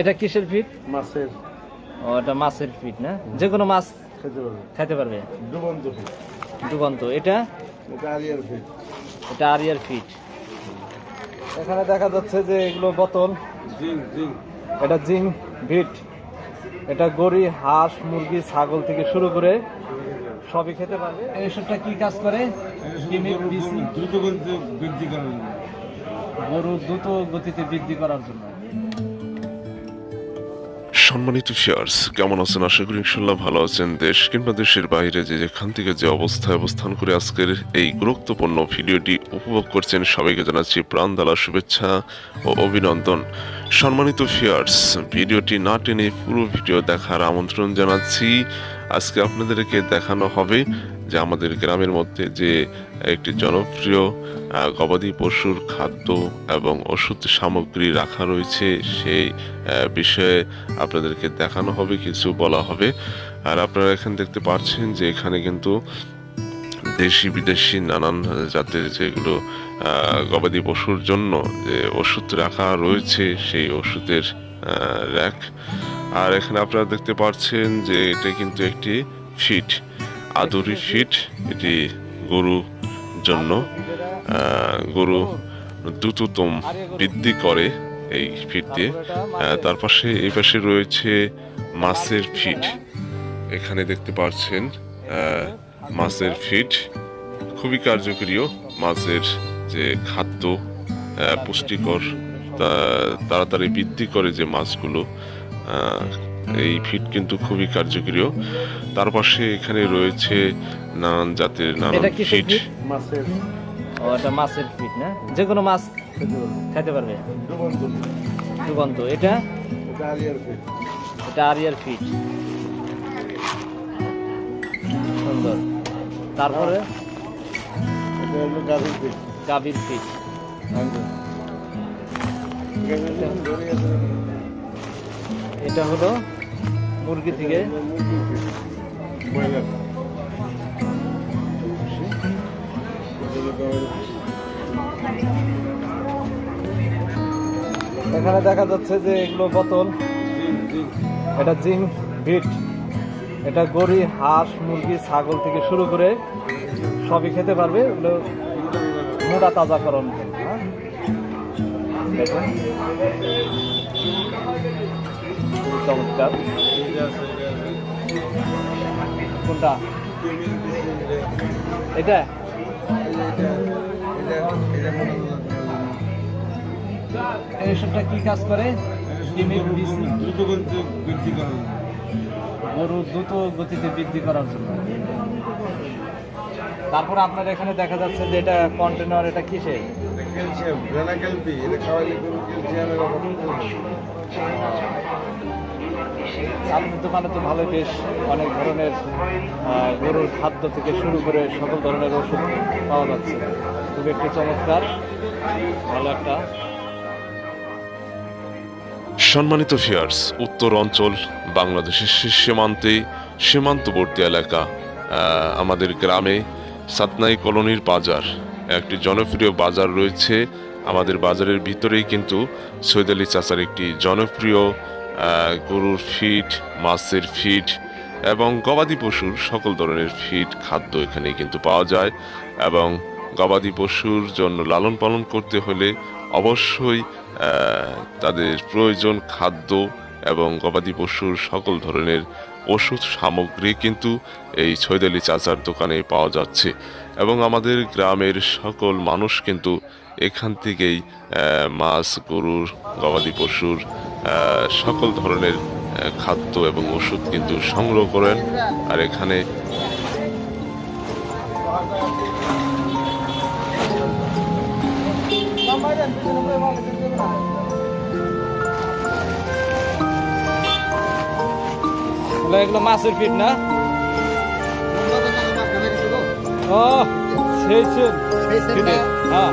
এটা কিসের ফিট মাছের। ও এটা মাছের ফিট না? যে কোনো মাছ খেতে পারবে। খাইতে পারবে? ডুবন্ত ফিট ডুবন্ত। এটা? এটা আরিয়ার ফিট এটা আরিয়ার ফিট এখানে দেখা যাচ্ছে যে এগুলো বোতল। জিং জিং এটা জিং ভিট এটা গরি হাঁস মুরগি ছাগল থেকে শুরু করে সবই খেতে পারবে। এইসবটা কি কাজ করে? দ্রুত গতিতে বৃদ্ধি করার জন্য। গরু দ্রুত গতিতে বৃদ্ধি করার জন্য। সম্মানিত শেয়ার্স কেমন আছেন? আশা করি ইনশাল্লাহ ভালো আছেন। দেশ কিংবা দেশের বাইরে যে যেখান থেকে যে অবস্থায় অবস্থান করে আজকের এই গুরুত্বপূর্ণ ভিডিওটি উপভোগ করছেন, সবাইকে জানাচ্ছি প্রাণ দালা শুভেচ্ছা ও অভিনন্দন। সম্মানিত শেয়ার্স ভিডিওটি না টেনে পুরো ভিডিও দেখার আমন্ত্রণ জানাচ্ছি। আজকে আপনাদেরকে দেখানো হবে যে আমাদের গ্রামের মধ্যে যে একটি জনপ্রিয় গবাদি পশুর খাদ্য এবং ওষুধ সামগ্রী রাখা রয়েছে, সেই বিষয়ে আপনাদেরকে দেখানো হবে, কিছু বলা হবে। আর আপনারা এখানে দেখতে পাচ্ছেন যে এখানে কিন্তু দেশি বিদেশি নানান জাতের যেগুলো গবাদি পশুর জন্য যে ওষুধ রাখা রয়েছে, সেই ওষুধের র্যাক। আর এখানে আপনারা দেখতে পাচ্ছেন যে এটা কিন্তু একটি ফিট, আদুরি ফিট, এটি গরু জন্য গরু দ্রুততম বৃদ্ধি করে এই ফিট দিয়ে। তার পাশে, এই পাশে রয়েছে মাছের ফিট। এখানে দেখতে পাচ্ছেন মাছের ফিট। খুবই কার্যকরীয় মাছের যে খাদ্য পুষ্টিকর তাড়াতাড়ি বৃদ্ধি করে যে মাছগুলো এই ফিট কিন্তু খুবই কার্যকরীয় তার পাশে এখানে রয়েছে নানান জাতের নানান এটা ফিট। মাছের। ও এটা মাছের ফিট না? যে কোনো মাছ খেতে পারবে? ডুবন্ত। এটা? এটা আরিয়ার ফিট। এটা ফিট। সুন্দর। তারপরে? এটা হলো গাভীর ফিট। এটা হলো মুরগি থেকে। এখানে দেখা যাচ্ছে যে এগুলো বোতল। এটা জিং ভিট এটা গরি, হাঁস, মুরগি, ছাগল থেকে শুরু করে সবই খেতে পারবে। এগুলো মোটা তাজাকরণ। হ্যাঁ? চমৎকার। কোনটা? এটা? এইসবটা কি কাজ করে? দ্রুত গতিতে বৃদ্ধি করার জন্য গরু দ্রুত গতিতে বৃদ্ধি করার জন্য। তারপর আপনার এখানে দেখা যাচ্ছে যে এটা কন্টেনার এটা কিসে আপনার দোকানে তো ভালো বেশ অনেক ধরনের গরুর খাদ্য থেকে শুরু করে সকল ধরনের ওষুধ পাওয়া যাচ্ছে। খুব একটি চমৎকার, ভালো একটা। সম্মানিত ফিয়ার্স উত্তর অঞ্চল, বাংলাদেশের সীমান্তে, সীমান্তবর্তী এলাকা আমাদের গ্রামে সাতনাই কলোনির বাজার। একটি জনপ্রিয় বাজার রয়েছে। আমাদের বাজারের ভিতরেই কিন্তু সৈয়দ আলী চাচার একটি জনপ্রিয় গরুর ফিট, মাছের ফিট এবং গবাদি পশুর সকল ধরনের ফিট খাদ্য এখানে কিন্তু পাওয়া যায় এবং গবাদি পশুর জন্য লালন পালন করতে হলে অবশ্যই তাদের প্রয়োজন খাদ্য এবং গবাদি পশুর সকল ধরনের ওষুধ সামগ্রী কিন্তু এই ছৈদালি চাচার দোকানে পাওয়া যাচ্ছে এবং আমাদের গ্রামের সকল মানুষ কিন্তু এখান থেকেই মাছ, গরুর, গবাদি পশুর সকল ধরনের খাদ্য এবং ওষুধ কিন্তু সংগ্রহ করেন। আর এখানে এগুলো মাছের ফিট না? ও সেই হ্যাঁ।